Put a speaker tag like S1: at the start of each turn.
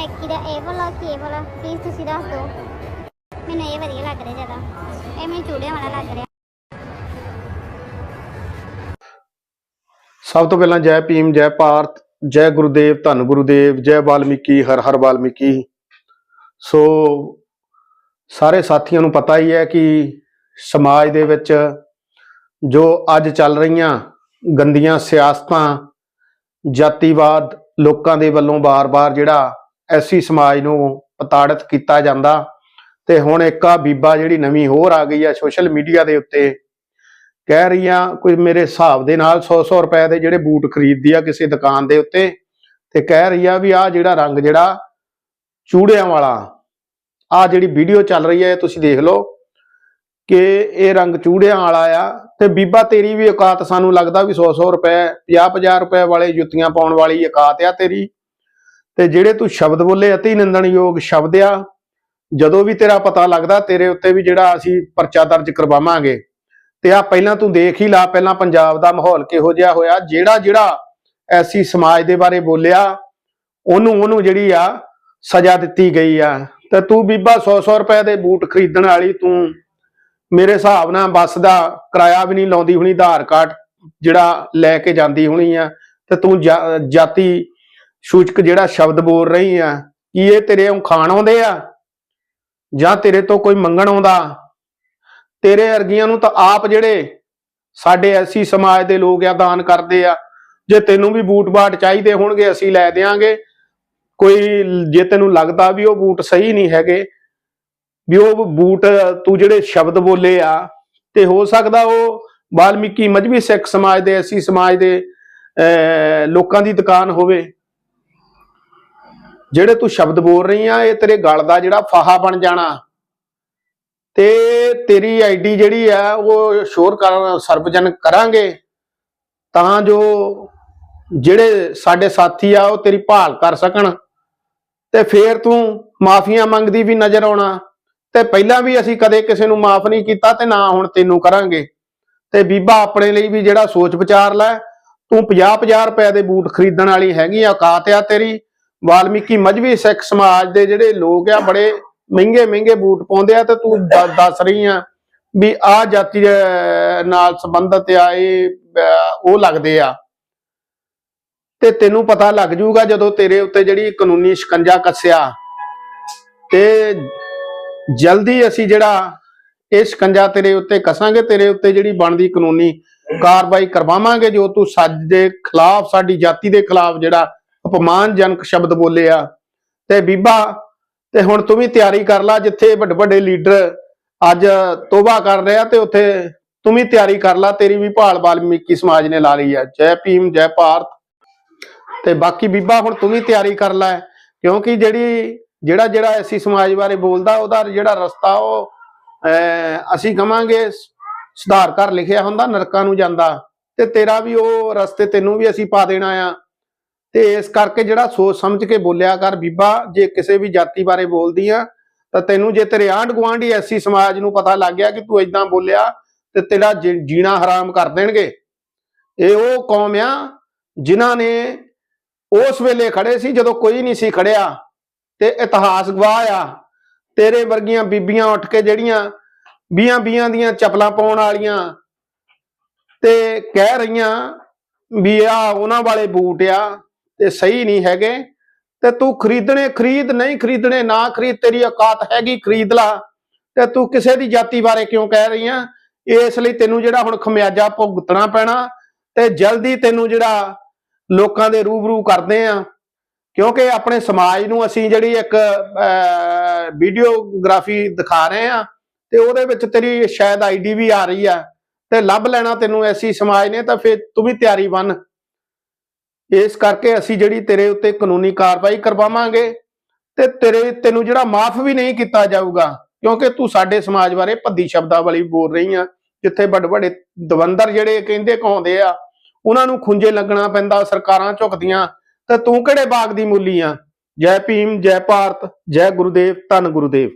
S1: ਨੈਕੀ ਦਾ ਇਹ ਵਾਲਾ ਕੀ ਇਹ ਵਾਲਾ ਪਲੀਜ਼ ਤੁਸੀਂ ਦੱਸ ਦਿਓ। ਮੈਨੂੰ ਇਹ ਵਧੀਆ ਲੱਗ ਰਿਹਾ ਜ਼ਿਆਦਾ। ਇਹ ਮੈਨੂੰ ਚੂੜਿਆਂ ਵਾਲਾ ਲੱਗ ਰਿਹਾ।
S2: ਸਭ ਤੋਂ ਪਹਿਲਾਂ ਜੈ ਭੀਮ, ਜੈ ਭਾਰਤ, ਜੈ ਗੁਰੂਦੇਵ, ਧੰਨ ਗੁਰੂਦੇਵ, ਜੈ ਵਾਲਮੀਕੀ, ਹਰ ਹਰ ਵਾਲਮੀਕੀ। ਸੋ ਸਾਰੇ ਸਾਥੀਆਂ ਨੂੰ ਪਤਾ ਹੀ ਹੈ ਕਿ ਸਮਾਜ ਦੇ ਵਿੱਚ ਜੋ ਅੱਜ ਚੱਲ ਰਹੀਆਂ ਗੰਦੀਆਂ ਸਿਆਸਤਾਂ, ਜਾਤੀਵਾਦ ਲੋਕਾਂ ਦੇ ਵੱਲੋਂ ਬਾਰ-ਬਾਰ ਜਿਹੜਾ ਐਸੀ ਸਮਾਜ ਨੂੰ ਪਤਾੜਤ ਕੀਤਾ ਜਾਂਦਾ ਤੇ ਹੁਣ ਇੱਕ ਆ ਬੀਬਾ ਜਿਹੜੀ ਨਵੀਂ ਹੋਰ ਆ ਗਈ ਆ ਸੋਸ਼ਲ ਮੀਡੀਆ ਦੇ ਉੱਤੇ ਕਹਿ ਰਹੀ ਆ, ਕੋਈ ਮੇਰੇ ਹਿਸਾਬ ਦੇ ਨਾਲ 100-100 ਰੁਪਏ ਦੇ ਜਿਹੜੇ ਬੂਟ ਖਰੀਦਦੀ ਆ ਕਿਸੇ ਦੁਕਾਨ ਦੇ ਉੱਤੇ ਤੇ ਕਹਿ ਰਹੀ ਆ ਵੀ ਆ ਜਿਹੜਾ ਰੰਗ ਜਿਹੜਾ ਚੂੜਿਆਂ ਵਾਲਾ ਆ ਜਿਹੜੀ ਵੀਡੀਓ ਚੱਲ ਰਹੀ ਹੈ ਤੁਸੀਂ ਦੇਖ ਲਓ ਕਿ ਇਹ ਰੰਗ ਚੂੜਿਆਂ ਵਾਲਾ ਆ ਤੇ ਬੀਬਾ ਤੇਰੀ ਵੀ ਔਕਾਤ ਸਾਨੂੰ ਲੱਗਦਾ ਵੀ 100-100 ਰੁਪਏ 50-50 ਰੁਪਏ ਵਾਲੇ ਜੁੱਤੀਆਂ ਪਾਉਣ ਵਾਲੀ ਔਕਾਤ ਆ ਤੇਰੀ। ਤੇ ਜਿਹੜੇ ਤੂੰ ਸ਼ਬਦ ਬੋਲੇ ਅਤੀ ਨਿੰਦਣਯੋਗ ਸ਼ਬਦ ਆ, ਜਦੋਂ ਵੀ ਤੇਰਾ ਪਤਾ ਲੱਗਦਾ, ਤੇਰੇ ਉੱਤੇ ਵੀ ਜਿਹੜਾ ਅਸੀਂ ਪਰਚਾ ਦਰਜ ਕਰਵਾਵਾਂਗੇ, ਤੇ ਆ ਪਹਿਲਾਂ ਤੂੰ ਦੇਖ ਹੀ ਲਾ, ਪਹਿਲਾਂ ਪੰਜਾਬ ਦਾ ਮਾਹੌਲ ਕਿਹੋ ਜਿਹਾ ਹੋਇਆ, ਜਿਹੜਾ ਜਿਹੜਾ ਐਸੀ ਸਮਾਜ ਦੇ ਬਾਰੇ ਬੋਲਿਆ, ਉਹਨੂੰ ਉਹਨੂੰ ਜਿਹੜੀ ਆ ਸਜ਼ਾ ਦਿੱਤੀ ਗਈ ਆ। ਤੇ ਤੂੰ ਬੀਬਾ 100-100 ਰੁਪਏ ਦੇ ਬੂਟ ਖਰੀਦਣ ਵਾਲੀ, ਤੂੰ ਮੇਰੇ ਹਿਸਾਬ ਨਾਲ ਬੱਸ ਦਾ ਕਿਰਾਇਆ ਵੀ ਨਹੀਂ ਲਾਉਂਦੀ ਹੁਣੀ, ਆਧਾਰ ਕਾਰਡ ਜਿਹੜਾ ਲੈ ਕੇ ਜਾਂਦੀ ਹੁਣੀ ਆ, ਤੇ ਤੂੰ ਜਾਤੀ ਸੂਚਕ ਜਿਹੜਾ ਸ਼ਬਦ ਬੋਲ ਰਹੀ ਆ ਕੀ ਇਹ ਤੇਰੇ ਖਾਣ ਆਉਂਦੇ ਆ? ਜਾਂ ਤੇਰੇ ਤੋਂ ਕੋਈ ਮੰਗਣ ਆਉਂਦਾ? ਤੇਰੇ ਵਰਗੀਆਂ ਨੂੰ ਤਾਂ ਆਪ ਜਿਹੜੇ ਸਾਡੇ ਐਸੀ ਸਮਾਜ ਦੇ ਲੋਕ ਆ ਦਾਨ ਕਰਦੇ ਆ ਜੇ ਤੈਨੂੰ ਵੀ ਬੂਟ ਬਾਟ ਚਾਹੀਦੇ ਹੋਣਗੇ ਅਸੀਂ ਲੈ ਦੇਾਂਗੇ ਕੋਈ ਜੇ ਤੈਨੂੰ ਲੱਗਦਾ ਵੀ ਉਹ ਬੂਟ ਸਹੀ ਨਹੀਂ ਹੈਗੇ ਵੀ ਉਹ ਬੂਟ ਤੂੰ ਜਿਹੜੇ ਸ਼ਬਦ ਬੋਲੇ ਆ ਤੇ ਹੋ ਸਕਦਾ ਉਹ ਵਾਲਮੀਕੀ ਮਜਬੀ ਸਿੱਖ ਸਮਾਜ ਦੇ ਐਸੀ ਸਮਾਜ ਦੇ ਅਹ, ਲੋਕਾਂ ਦੀ ਦੁਕਾਨ ਹੋਵੇ। ਜਿਹੜੇ ਤੂੰ ਸ਼ਬਦ ਬੋਲ ਰਹੀ ਆ, ਇਹ ਤੇਰੇ ਗਲ ਦਾ ਜਿਹੜਾ ਫਾਹਾ ਬਣ ਜਾਣਾ। ਤੇ ਤੇਰੀ ਆਈਡੀ ਜਿਹੜੀ ਆ, ਉਹ ਸ਼ੋਰ ਕਰ, ਸਰਵਜਨ ਕਰਾਂਗੇ। ਤਾਂ ਜੋ ਜਿਹੜੇ ਸਾਡੇ ਸਾਥੀ ਆ, ਉਹ ਤੇਰੀ ਭਾਲ ਕਰ ਸਕਣ। ਤੇ ਫੇਰ ਤੂੰ ਮਾਫੀਆਂ ਮੰਗਦੀ ਵੀ ਨਜ਼ਰ ਆਉਣਾ। ਤੇ ਪਹਿਲਾਂ ਵੀ ਅਸੀਂ ਕਦੇ ਕਿਸੇ ਨੂੰ ਮਾਫ ਨਹੀਂ ਕੀਤਾ ਤੇ ਨਾ ਹੁਣ ਤੈਨੂੰ ਕਰਾਂਗੇ। ਤੇ ਬੀਬਾ ਆਪਣੇ ਲਈ ਵੀ ਜਿਹੜਾ ਸੋਚ ਵਿਚਾਰ ਲੈ, ਤੂੰ 50-50 ਰੁਪਏ ਦੇ ਬੂਟ ਖਰੀਦਣ ਵਾਲੀ ਹੈਗੀ ਆ, ਔਕਾਤ ਆ ਤੇਰੀ। ਵਾਲਮੀਕੀ ਮਜਬੀ ਸਿੱਖ ਸਮਾਜ ਦੇ ਜਿਹੜੇ ਲੋਕ ਆ, ਬੜੇ ਮਹਿੰਗੇ ਮਹਿੰਗੇ ਬੂਟ ਪਾਉਂਦੇ ਆ ਤੇ ਤੂੰ ਦੱਸ ਰਹੀ ਆ ਵੀ ਆ ਜਾਤੀ ਨਾਲ ਸੰਬੰਧਤ ਆ, ਇਹ ਉਹ ਲੱਗਦੇ ਆ। ਤੇ ਤੈਨੂੰ ਪਤਾ ਲੱਗ ਜਾਊਗਾ ਜਦੋਂ ਤੇਰੇ ਉੱਤੇ ਜਿਹੜੀ ਕਾਨੂੰਨੀ ਸ਼ਿਕੰਜਾ ਕੱਸਿਆ ਤੇ ਜਲਦੀ ਅਸੀਂ ਜਿਹੜਾ ਇਹ ਸ਼ਿਕੰਜਾ ਤੇਰੇ ਉੱਤੇ ਕਸਾਂਗੇ, ਤੇਰੇ ਉੱਤੇ ਜਿਹੜੀ ਬਣਦੀ ਕਾਨੂੰਨੀ ਕਾਰਵਾਈ ਕਰਵਾਵਾਂਗੇ, ਜੋ ਤੂੰ ਸੱਜ ਦੇ ਖਿਲਾਫ, ਸਾਡੀ ਜਾਤੀ ਦੇ ਖਿਲਾਫ ਜਿਹੜਾ ਅਪਮਾਨਜਨਕ ਸ਼ਬਦ ਬੋਲੇ ਆ। ਤੇ ਬੀਬਾ, ਤੇ ਹੁਣ ਤੂੰ ਵੀ ਤਿਆਰੀ ਕਰ ਲੈ ਜਿੱਥੇ ਵੱਡੇ ਵੱਡੇ ਲੀਡਰ ਅੱਜ ਤੋਬਾ ਕਰ ਰਿਹਾ ਤੇ ਉੱਥੇ ਤੂੰ ਵੀ ਤਿਆਰੀ ਕਰ ਲੈ, ਤੇਰੀ ਵੀ ਭਾਲ ਵਾਲਮੀਕੀ ਸਮਾਜ ਨੇ ਲਾ ਲਈ ਆ। ਜੈ ਭੀਮ, ਜੈ ਭਾਰਤ। ਤੇ ਬਾਕੀ ਬੀਬਾ, ਹੁਣ ਤੂੰ ਵੀ ਤਿਆਰੀ ਕਰ ਲੈ, ਕਿਉਂਕਿ ਜਿਹੜੀ, ਜਿਹੜਾ ਜਿਹੜਾ ਐਸੀ ਸਮਾਜ ਬਾਰੇ ਬੋਲਦਾ, ਉਹਦਾ ਜਿਹੜਾ ਰਸਤਾ ਉਹ ਅਸੀਂ ਕਵਾਂਗੇ ਸੁਧਾਰ ਕਰ ਲਿਖਿਆ ਹੁੰਦਾ, ਨਰਕਾਂ ਨੂੰ ਜਾਂਦਾ। ਤੇ ਤੇਰਾ ਵੀ ਉਹ ਰਸਤੇ ਤੈਨੂੰ ਵੀ ਅਸੀਂ ਪਾ ਦੇਣਾ ਆ। ਤੇ ਇਸ ਕਰਕੇ ਜਿਹੜਾ ਸੋਚ ਸਮਝ ਕੇ ਬੋਲਿਆ ਕਰ ਬੀਬਾ, ਜੇ ਕਿਸੇ ਵੀ ਜਾਤੀ ਬਾਰੇ ਬੋਲਦੀ ਆ, ਤਾਂ ਤੈਨੂੰ ਜੇ ਤੇਰੇ ਆਂਢ ਗੁਆਂਢੀ ਐਸੀ ਸਮਾਜ ਨੂੰ ਪਤਾ ਲੱਗ ਗਿਆ ਕਿ ਤੂੰ ਇਦਾਂ ਬੋਲਿਆ, ਤੇ ਤੇਰਾ ਜੀਣਾ ਹਰਾਮ ਕਰ ਦੇਣਗੇ। ਇਹ ਉਹ ਕੌਮ ਆ ਜਿਨ੍ਹਾਂ ਨੇ ਉਸ ਵੇਲੇ ਖੜੇ ਸੀ ਜਦੋਂ ਕੋਈ ਨਹੀਂ ਸੀ ਖੜਿਆ, ਤੇ ਇਤਿਹਾਸ ਗਵਾਹ ਆ। ਤੇਰੇ ਵਰਗੀਆਂ ਬੀਬੀਆਂ ਉੱਠ ਕੇ ਜਿਹੜੀਆਂ ਬੀਆਂ ਬੀਆਂ ਦੀਆਂ ਚਪਲਾਂ ਪਾਉਣ ਵਾਲੀਆਂ ਤੇ ਕਹਿ ਰਹੀਆਂ ਵੀ ਆ ਉਹਨਾਂ ਵਾਲੇ ਬੂਟ ਆ ਤੇ ਸਹੀ ਨਹੀਂ ਹੈਗੇ ਤੇ ਤੂੰ ਖਰੀਦਣੇ ਖਰੀਦ ਨਹੀਂ ਖਰੀਦਣੇ ਨਾ ਖਰੀਦ ਤੇਰੀ ਔਕਾਤ ਹੈਗੀ ਖਰੀਦ ਲਾ। ਤੇ ਤੂੰ ਕਿਸੇ ਦੀ ਜਾਤੀ ਬਾਰੇ ਕਿਉਂ ਕਹਿ ਰਹੀ ਆ? ਇਸ ਲਈ ਤੈਨੂੰ ਜਿਹੜਾ ਹੁਣ ਖਮਿਆਜਾ ਭੁਗਤਣਾ ਪੈਣਾ ਤੇ ਜਲਦੀ ਤੈਨੂੰ ਜਿਹੜਾ ਲੋਕਾਂ ਦੇ ਰੂਬਰੂ ਕਰਦੇ ਆ। ਕਿਉਂਕਿ ਆਪਣੇ ਸਮਾਜ ਨੂੰ ਅਸੀਂ ਜਿਹੜੀ ਇੱਕ ਅਹ, ਵੀਡੀਓਗ੍ਰਾਫੀ ਦਿਖਾ ਰਹੇ ਆ ਤੇ ਉਹਦੇ ਵਿੱਚ ਤੇਰੀ ਸ਼ਾਇਦ ਆਈਡੀ ਵੀ ਆ ਰਹੀ ਆ ਤੇ ਲੱਭ ਲੈਣਾ ਤੈਨੂੰ ਐਸੀ ਸਮਾਜ ਨੇ ਤਾਂ ਫਿਰ ਤੂੰ ਵੀ ਤਿਆਰੀ ਬਣ ਇਸ ਕਰਕੇ ਅਸੀਂ ਜਿਹੜੀ ਤੇਰੇ ਉੱਤੇ ਕਾਨੂੰਨੀ ਕਾਰਵਾਈ ਕਰਵਾਵਾਂਗੇ ਤੇ ਤੇਰੇ ਤੈਨੂੰ ਜਿਹੜਾ ਮਾਫ ਵੀ ਨਹੀਂ ਕੀਤਾ ਜਾਊਗਾ, ਕਿਉਂਕਿ ਤੂੰ ਸਾਡੇ ਸਮਾਜ ਬਾਰੇ ਭੱਦੀ ਸ਼ਬਦਾਂ ਵਾਲੀ ਬੋਲ ਰਹੀ ਆ, ਜਿੱਥੇ ਵੱਡੇ ਵੱਡੇ ਦਵੰਦਰ ਜਿਹੜੇ ਕਹਿੰਦੇ ਕਹਾਉਂਦੇ ਆ, ਉਹਨਾਂ ਨੂੰ ਖੁੰਝੇ ਲੱਗਣਾ ਪੈਂਦਾ, ਸਰਕਾਰਾਂ ਝੁਕਦੀਆਂ, ਤੇ ਤੂੰ ਕਿਹੜੇ ਬਾਗ ਦੀ ਮੂਲੀ ਆ? ਜੈ ਭੀਮ, ਜੈ ਭਾਰਤ, ਜੈ ਗੁਰੂਦੇਵ, ਧੰਨ ਗੁਰੂਦੇਵ।